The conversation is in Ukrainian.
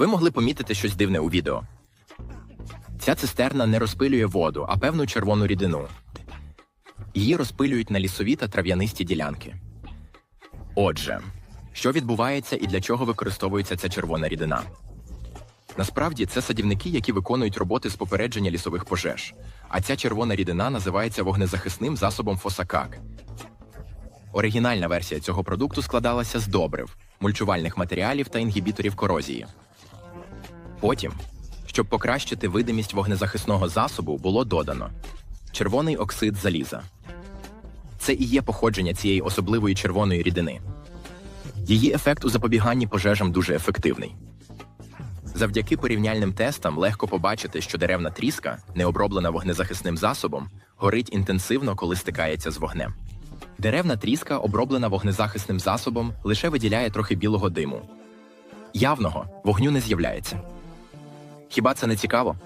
Ви могли помітити щось дивне у відео. Ця цистерна не розпилює воду, а певну червону рідину. Її розпилюють на лісові та трав'янисті ділянки. Отже, що відбувається і для чого використовується ця червона рідина? Насправді це садівники, які виконують роботи з попередження лісових пожеж. А ця червона рідина називається вогнезахисним засобом фосакак. Оригінальна версія цього продукту складалася з добрив, мульчувальних матеріалів та інгібіторів корозії. Потім, щоб покращити видимість вогнезахисного засобу, було додано червоний оксид заліза. Це і є походження цієї особливої червоної рідини. Її ефект у запобіганні пожежам дуже ефективний. Завдяки порівняльним тестам легко побачити, що деревна тріска, не оброблена вогнезахисним засобом, горить інтенсивно, коли стикається з вогнем. Деревна тріска, оброблена вогнезахисним засобом, лише виділяє трохи білого диму. Явного вогню не з'являється. Хіба це не цікаво?